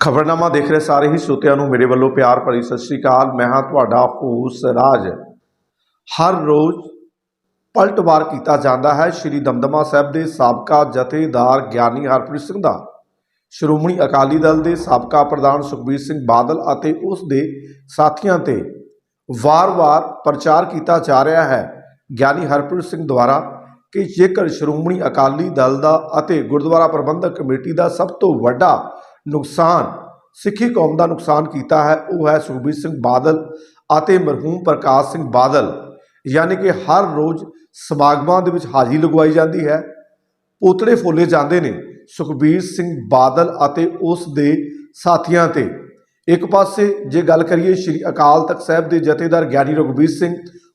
ਖਬਰਨਾਮਾ ਦੇਖ ਰਹੇ ਸਾਰੇ ਹੀ ਸਰੋਤਿਆਂ ਨੂੰ ਮੇਰੇ ਵੱਲੋਂ ਪਿਆਰ ਭਰੀ ਸਤਿ ਸ੍ਰੀ ਅਕਾਲ। ਮੈਂ ਹਾਂ ਤੁਹਾਡਾ ਹੋਸ ਰਾਜ। ਹਰ ਰੋਜ਼ ਪਲਟਵਾਰ ਕੀਤਾ ਜਾਂਦਾ ਹੈ ਸ਼੍ਰੀ ਦਮਦਮਾ ਸਾਹਿਬ ਦੇ ਸਾਬਕਾ ਜਥੇਦਾਰ ਗਿਆਨੀ ਹਰਪ੍ਰੀਤ ਸਿੰਘ ਦਾ। ਸ਼੍ਰੋਮਣੀ ਅਕਾਲੀ ਦਲ ਦੇ ਸਾਬਕਾ ਪ੍ਰਧਾਨ ਸੁਖਬੀਰ ਸਿੰਘ ਬਾਦਲ ਅਤੇ ਉਸ ਦੇ ਸਾਥੀਆਂ ਤੇ ਵਾਰ-ਵਾਰ ਪ੍ਰਚਾਰ ਕੀਤਾ ਜਾ ਰਿਹਾ ਹੈ। ਗਿਆਨੀ ਹਰਪ੍ਰੀਤ ਸਿੰਘ ਦੁਆਰਾ ਕਿ ਜੇਕਰ ਸ਼੍ਰੋਮਣੀ ਅਕਾਲੀ ਦਲ ਦਾ ਅਤੇ ਗੁਰਦੁਆਰਾ ਪ੍ਰਬੰਧਕ ਕਮੇਟੀ ਦਾ ਸਭ ਤੋਂ ਵੱਡਾ ਨੁਕਸਾਨ, ਸਿੱਖੀ ਕੌਮ ਦਾ ਨੁਕਸਾਨ ਕੀਤਾ ਹੈ, ਉਹ ਹੈ ਸੁਖਬੀਰ ਸਿੰਘ ਬਾਦਲ ਅਤੇ ਮਰਹੂਮ ਪ੍ਰਕਾਸ਼ ਸਿੰਘ ਬਾਦਲ। ਯਾਨੀ ਕਿ ਹਰ ਰੋਜ਼ ਸਮਾਗਮਾਂ ਦੇ ਵਿੱਚ ਹਾਜ਼ਰੀ ਲਗਵਾਈ ਜਾਂਦੀ ਹੈ। ਪੋਤੜੇ ਫੋਲੇ ਜਾਂਦੇ ਨੇ ਸੁਖਬੀਰ ਸਿੰਘ ਬਾਦਲ ਅਤੇ ਉਸ ਦੇ ਸਾਥੀਆਂ ਤੇ। ਇੱਕ ਪਾਸੇ ਜੇ ਗੱਲ ਕਰੀਏ ਸ਼੍ਰੀ ਅਕਾਲ ਤਖਤ ਸਾਹਿਬ ਦੇ ਜਥੇਦਾਰ ਗਿਆਨੀ ਰਘਬੀਰ ਸਿੰਘ,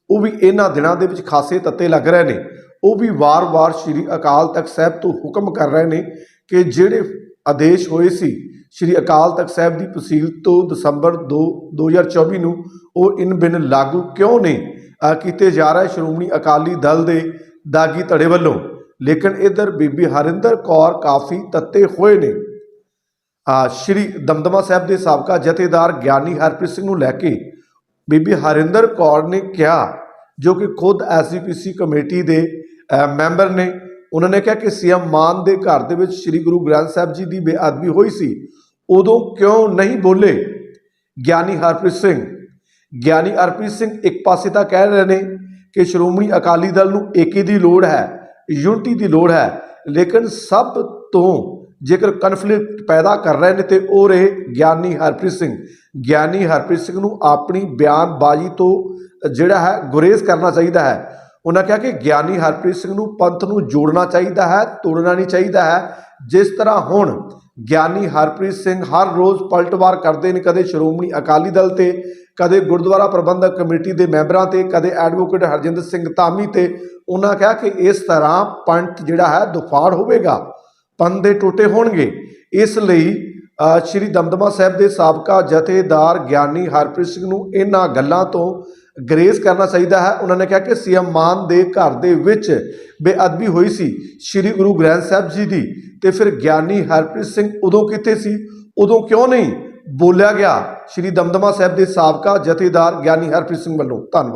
ਉਹ ਵੀ ਇਹਨਾਂ ਦਿਨਾਂ ਦੇ ਵਿੱਚ ਖਾਸੇ ਤੱਤੇ ਲੱਗ ਰਹੇ ਨੇ। ਉਹ ਵੀ ਵਾਰ-ਵਾਰ ਸ਼੍ਰੀ ਅਕਾਲ ਤਖਤ ਸਾਹਿਬ ਤੋਂ ਹੁਕਮ ਕਰ ਰਹੇ ਨੇ ਕਿ ਜਿਹੜੇ ਆਦੇਸ਼ ਹੋਏ ਸੀ। ਸ਼੍ਰੀ ਅਕਾਲ ਤਖਤ ਸਾਹਿਬ ਦੀ ਤਸੀਲ ਤੋਂ ਦਸੰਬਰ 2 2024 ਨੂੰ ਉਹ ਇਨ ਬਿਨ ਲਾਗੂ ਕਿਉਂ ਨੇ ਕੀਤੇ ਜਾ ਰਹੇ ਸ਼੍ਰੋਮਣੀ ਅਕਾਲੀ ਦਲ ਦੇ ਦਾਗੀ ਧੜੇ ਵੱਲੋਂ। ਲੇਕਿਨ ਇਧਰ ਬੀਬੀ ਹਰਿੰਦਰ ਕੌਰ ਕਾਫੀ ਤੱਤੇ ਹੋਏ ਨੇ। ਆ ਸ਼੍ਰੀ ਦਮਦਮਾ ਸਾਹਿਬ ਦੇ ਸਾਬਕਾ ਜਥੇਦਾਰ ਗਿਆਨੀ ਹਰਪ੍ਰੀਤ ਸਿੰਘ ਨੂੰ ਲੈ ਕੇ ਬੀਬੀ ਹਰਿੰਦਰ ਕੌਰ ਨੇ ਕਿਹਾ, ਜੋ ਕਿ ਖੁਦ ਐਸਜੀਪੀਸੀ ਕਮੇਟੀ ਦੇ ਮੈਂਬਰ ਨੇ ਉਹਨਾਂ ਨੇ ਕਿਹਾ ਕਿ ਸੀਐਮ ਮਾਨ ਦੇ ਘਰ ਦੇ ਵਿੱਚ ਸ੍ਰੀ ਗੁਰੂ ਗ੍ਰੰਥ ਸਾਹਿਬ ਜੀ ਦੀ ਬੇਅਦਬੀ ਹੋਈ ਸੀ। ਉਦੋਂ ਕਿਉਂ ਨਹੀਂ ਬੋਲੇ? ਗਿਆਨੀ ਹਰਪ੍ਰੀਤ ਸਿੰਘ। ਗਿਆਨੀ ਹਰਪ੍ਰੀਤ ਸਿੰਘ ਇੱਕ ਪਾਸੇ ਤਾਂ ਕਹਿ ਰਹੇ ਨੇ ਕਿ ਸ਼੍ਰੋਮਣੀ ਅਕਾਲੀ ਦਲ ਨੂੰ ਏਕੇ ਦੀ ਲੋੜ ਹੈ, ਯੂਨਿਟੀ ਦੀ ਲੋੜ ਹੈ, ਲੇਕਿਨ ਸਭ ਤੋਂ ਜੇਕਰ ਕਨਫਲਿਕਟ ਪੈਦਾ ਕਰ ਰਹੇ ਨੇ ਤੇ ਉਹ ਰਹੇ ਗਿਆਨੀ ਹਰਪ੍ਰੀਤ ਸਿੰਘ। ਗਿਆਨੀ ਹਰਪ੍ਰੀਤ ਸਿੰਘ ਨੂੰ ਆਪਣੀ ਬਿਆਨਬਾਜ਼ੀ ਤੋਂ ਜਿਹੜਾ ਹੈ ਗੁਰੇਜ਼ ਕਰਨਾ ਚਾਹੀਦਾ ਹੈ। ਉਹਨਾਂ ਕਿਹਾ ਕਿ ਗਿਆਨੀ ਹਰਪ੍ਰੀਤ ਸਿੰਘ ਨੂੰ ਪੰਥ ਨੂੰ ਜੋੜਨਾ ਚਾਹੀਦਾ ਹੈ, ਤੋੜਨਾ ਨਹੀਂ ਚਾਹੀਦਾ ਹੈ। ਜਿਸ ਤਰ੍ਹਾਂ ਹੁਣ ਗਿਆਨੀ ਹਰਪ੍ਰੀਤ ਸਿੰਘ ਹਰ ਰੋਜ਼ ਪਲਟਵਾਰ ਕਰਦੇ ਨੇ, ਕਦੇ ਸ਼੍ਰੋਮਣੀ ਅਕਾਲੀ ਦਲ ਤੇ, ਕਦੇ ਗੁਰਦੁਆਰਾ ਪ੍ਰਬੰਧਕ ਕਮੇਟੀ ਦੇ ਮੈਂਬਰਾਂ ਤੇ, ਕਦੇ ਐਡਵੋਕੇਟ ਹਰਜਿੰਦਰ ਸਿੰਘ ਧਾਮੀ ਤੇ, ਉਹਨਾਂ ਕਿਹਾ ਕਿ ਇਸ ਤਰ੍ਹਾਂ ਪੰਥ ਜਿਹੜਾ ਹੈ ਦੁਫਾੜ ਹੋਵੇਗਾ, ਪੰਥ ਦੇ ਟੋਟੇ ਹੋਣਗੇ। ਇਸ ਲਈ ਸ਼੍ਰੀ ਦਮਦਮਾ ਸਾਹਿਬ ਦੇ ਸਾਬਕਾ ਜਥੇਦਾਰ ਗਿਆਨੀ ਹਰਪ੍ਰੀਤ ਸਿੰਘ ਨੂੰ ਇਹਨਾਂ ਗੱਲਾਂ ਤੋਂ ਗਰੇਜ਼ ਕਰਨਾ ਚਾਹੀਦਾ ਹੈ। ਉਹਨਾਂ ਨੇ ਕਿਹਾ ਕਿ ਸੀਐਮ ਮਾਨ ਦੇ ਘਰ ਦੇ ਵਿੱਚ ਬੇਅਦਬੀ ਹੋਈ ਸੀ। ਸ਼੍ਰੀ ਗੁਰੂ ਗ੍ਰੰਥ ਸਾਹਿਬ ਜੀ ਦੀ ਤੇ ਫਿਰ ਗਿਆਨੀ ਹਰਪ੍ਰੀਤ ਸਿੰਘ ਉਦੋਂ ਕਿੱਥੇ ਸੀ? ਉਦੋਂ ਕਿਉਂ ਨਹੀਂ ਬੋਲਿਆ ਗਿਆ? ਸ਼੍ਰੀ ਦਮਦਮਾ ਸਾਹਿਬ ਦੇ ਸਾਬਕਾ ਜਥੇਦਾਰ ਗਿਆਨੀ ਹਰਪ੍ਰੀਤ ਸਿੰਘ ਵੱਲੋਂ। ਧੰਨਵਾਦ।